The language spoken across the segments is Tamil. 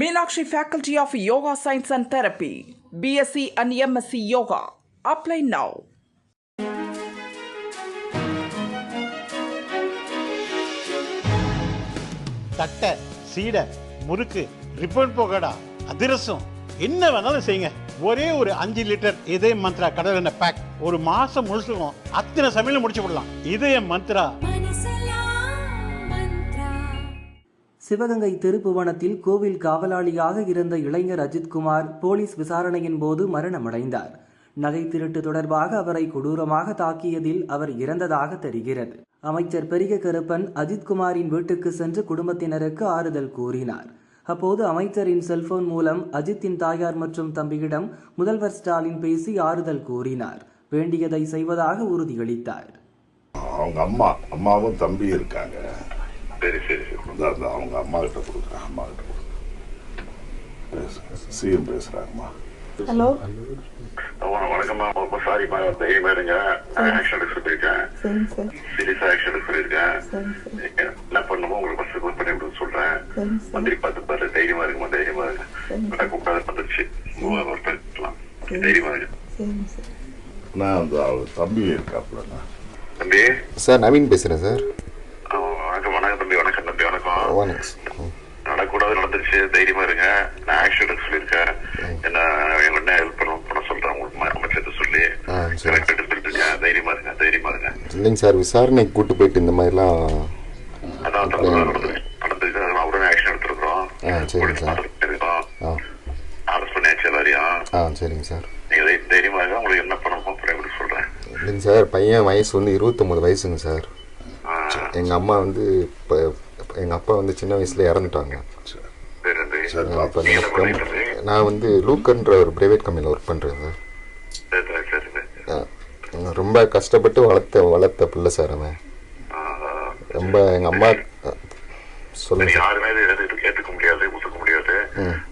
Meenakshi faculty of yoga science and therapy BSc and MSc yoga apply now தட்டை சீடை முறுக்கு ரிப்பன் போகடா அதிரசம் என்ன வேணாலும் செய்யுங்க. ஒரே ஒரு அஞ்சு லிட்டர் இதய மந்த்ரா கடல் எண்ணெய் பேக் ஒரு மாசம் முழுசுக்கும் அத்தனை சமையலும் முடிச்சு விடலாம். இதய மந்த்ரா. சிவகங்கை திருப்புவனத்தில் கோவில் காவலாளியாக இருந்த இளைஞர் அஜித்குமார் போலீஸ் விசாரணையின் போது மரணமடைந்தார். நகை திருட்டு தொடர்பாக அவரை கொடூரமாக தாக்கியதில் அவர் இறந்ததாக தெரிகிறது. அமைச்சர் பெரிய கருப்பன் அஜித்குமாரின் வீட்டுக்கு சென்று குடும்பத்தினருக்கு ஆறுதல் கூறினார். அப்போது அமைச்சரின் செல்போன் மூலம் அஜித்தின் தாயார் மற்றும் தம்பியிடம் முதல்வர் ஸ்டாலின் பேசி ஆறுதல் கூறினார். வேண்டியதை செய்வதாக உறுதியளித்தார். அவங்க அம்மா அம்மாவும் தம்பி இருக்காங்க. இந்தா, இந்தா, அவங்க அம்மா கிட்ட கொடுக்குறேன். அம்மா கிட்ட கொடுக்குறேன் சிஎம் பேசுறாங்கம்மா ஹலோ? வண- வணக்கம்மா. ரொம்ப சாரிம்மா தைரியமா இருங்க. ஆக்ஷன் எடுக்க சொல்லியிருக்கேன் சீரியஸா ஆக்ஷன் எடுக்க சொல்லியிருக்கேன் என்ன பண்ணுமோ உங்களுக்கு ஃபர்ஸ்ட் கோல் பண்ணி விட சொல்றேன். மந்திரி பார்த்து பாரு. தைரியமா இருக்குமா தைரியமா இருக்கு சரிங்க கூப்பிடாத ஒரு பேசலாம் தைரியமா இருக்கு நான் அந்த தம்பி இருக்காப்புலண்ணா. தம்பி? சார் நவீன் பேசுகிறேன் சார் ஆ, வணக்கம் வணக்கம் தம்பி வணக்கம் சார் ம். நடக்கூடாது நடந்துருச்சு. தைரியமா இருங்க. நான் ஆக்ஷன் எடுக்க சொல்லியிருக்கேன். என்ன என்ன ஹெல்ப் பண்ண பண்ண சொல்றேன் உங்களுக்கு. அமைச்சர்கிட்ட சொல்லி. சரி. கரெக்ட் எடுத்துட்டு இருக்கேன் தைரியமா இருங்க. தைரியமா இருங்க. இல்லைங்க சார். விசாரணைக்கு கூட்டு போயிட்டு இந்த மாதிரிலாம் அதான் நடந்துருக்கு. உடனே ஆக்ஷன் சரிங்க சார். ஆ. அரெஸ்ட் பண்ணியாச்சு எல்லாரையும். ஆ சரிங்க சார். நீங்க தை- தைரியமா இருங்க. உங்களுக்கு என்ன பண்ணணுமோ அப்புறம் எப்படி சொல்றேன். இல்லைங்க சார். பையன் வயசு வந்து இருபத்தொம்பது வயசுங்க சார். எங்கள் அம்மா வந்து இப்போ எங்கள் அப்பா வந்து சின்ன வயசில் இறந்துட்டாங்க. சரி சரி. அப்போ? நான் வந்து லூக்கன்ற ஒரு ப்ரைவேட் கம்பெனியில் ஒர்க் பண்ணுறேன் சார். சரி சரி, சரி சரி. ரொம்ப கஷ்டப்பட்டு வளர்த்த வளர்த்த பிள்ளை சார் அவன். ரொம்ப எங்கள் அம்மா சொல்லுங்க சரி சார். யாருமே ஏத்துக்க முடியாது ஒத்துக்க முடியாது.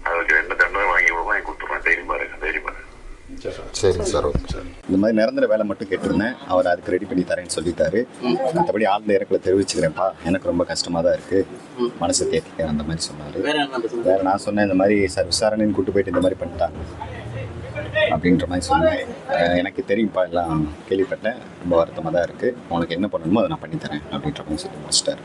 அதுக்கு என்ன தண்டனை வாங்கி விடுவோம் வாங்கி கொடுத்துருவேன் தைரியமா இருங்க தைரியமா இருங்க சரிங்க சார் ஓகே. இந்த மாதிரி நிரந்தர வேலை மட்டும் கேட்டிருந்தேன். அவர் அதுக்கு ரெடி பண்ணி தரேன்னு சொல்லிட்டாரு. மற்றபடி ஆழ்ந்த இறக்கல தெரிவிச்சுக்கிறேன்ப்பா. எனக்கு ரொம்ப கஷ்டமா தான் இருக்கு. மனசு தேத்திக்க அந்த மாதிரி சொன்னாரு. வேற நான் சொன்னேன் இந்த மாதிரி சார் விசாரணைன்னு கூட்டு போயிட்டு இந்த மாதிரி பண்ணிட்டாங்க. அப்படின்ற மாதிரி சொன்னேன். எனக்கு தெரியும்ப்பா எல்லாம் கேள்விப்பட்டேன். ரொம்ப வருத்தமாக தான் இருக்கு. உனக்கு என்ன பண்ணணுமோ அதை நான் பண்ணி தரேன் அப்படின்ற மாதிரி சொல்லி முடிச்சிட்டாரு.